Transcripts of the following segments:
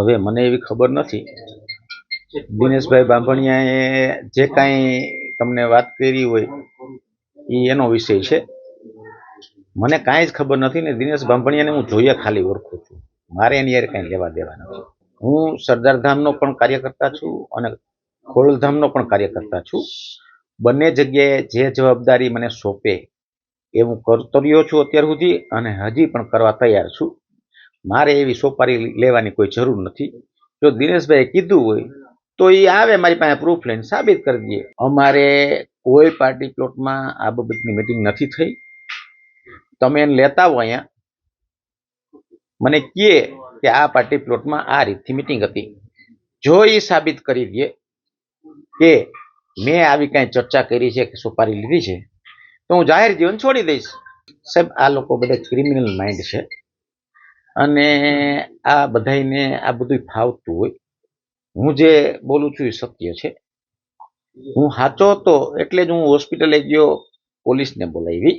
હવે મને એવી ખબર નથી. દિનેશભાઈ બાંભણિયાએ જે કાંઈ તમને વાત કરી હોય, એ એનો વિષય છે. મને કાંઈ જ ખબર નથી ને દિનેશ બાંભણિયાને હું જોઈએ ખાલી ઓળખું છું. મારે એની યાર કાંઈ લેવા દેવા નથી. હું સરદારધામનો પણ કાર્યકર્તા છું અને ખોડલધામનો પણ કાર્યકર્તા છું. બંને જગ્યાએ જે જવાબદારી મને સોંપે, એ હું કરતો રહ્યો છું અત્યાર સુધી અને હજી પણ કરવા તૈયાર છું. મારે એવી સોપારી લેવાની કોઈ જરૂર નથી. જો દિનેશભાઈએ કીધું હોય, તો એ આવે મારી પાસે પ્રૂફ લઈને સાબિત કરી દઈએ. અમારે કોઈ પાર્ટી પ્લોટમાં આ બાબતની મિટિંગ નથી થઈ. તમે એને લેતા હો અહીંયા. મને કહે કે આ પાર્ટી પ્લોટમાં આ રીતથી મિટિંગ હતી. જો એ સાબિત કરી દે કે મેં આવી કાંઈ ચર્ચા કરી છે કે સોપારી લીધી છે, તો હું જાહેર જીવન છોડી દઈશ. સાહેબ, આ લોકો બધા ક્રિમિનલ માઇન્ડ છે. અને આ બધાને આ બધું ફાવતું હોય, હું જે બોલું છું એ સત્ય છે. હું સાચો હતો એટલે જ હું હોસ્પિટલે ગયો, પોલીસને બોલાવી.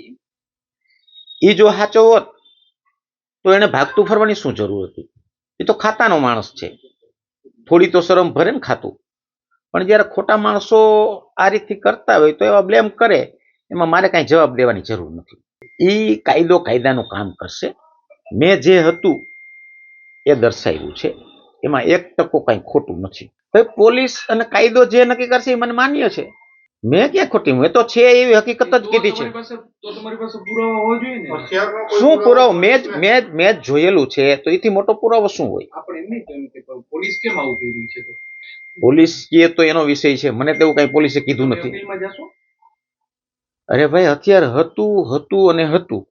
એ જો સાચો હોત, તો એને ભાગતું ફરવાની શું જરૂર હતી? એ તો ખાતાનો માણસ છે. થોડી તો શરમ ભરે ને ખાતું. પણ જ્યારે ખોટા માણસો આ રીતથી કરતા હોય તો એવા બ્લેમ કરે, એમાં મારે કાંઈ જવાબ દેવાની જરૂર નથી. એ કાયદો કાયદાનું કામ કરશે. મેં જે હતું એ દર્શાવ્યું છે. એમાં એક ટકો કાંઈ ખોટું નથી. પોલીસ અને કાયદો જે નક્કી કરશે એ મને માન્ય છે. મેં ક્યાં ખોટી? મેં એ તો છે એવી હકીકત જ કીધી છે. તમારી પાસે તો તમારી પાસે પુરાવા હોવો જોઈએ ને? શું પુરાવો મેં જ મેં જ મેં જોયેલું છે. તો એથી મોટો પુરાવો શું હોય? આપણે એમ નહીં કહ્યું કે પોલીસ કેમ આવું કરી છે તો? પોલીસ કે તો એનો વિષય છે. મને તેવું કઈ પોલીસે કીધું નથી. અરે ભાઈ હથિયાર હતું હતું અને હતું.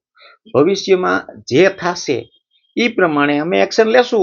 ભવિષ્યમાં જે થશે એ પ્રમાણે અમે એક્શન લેશું.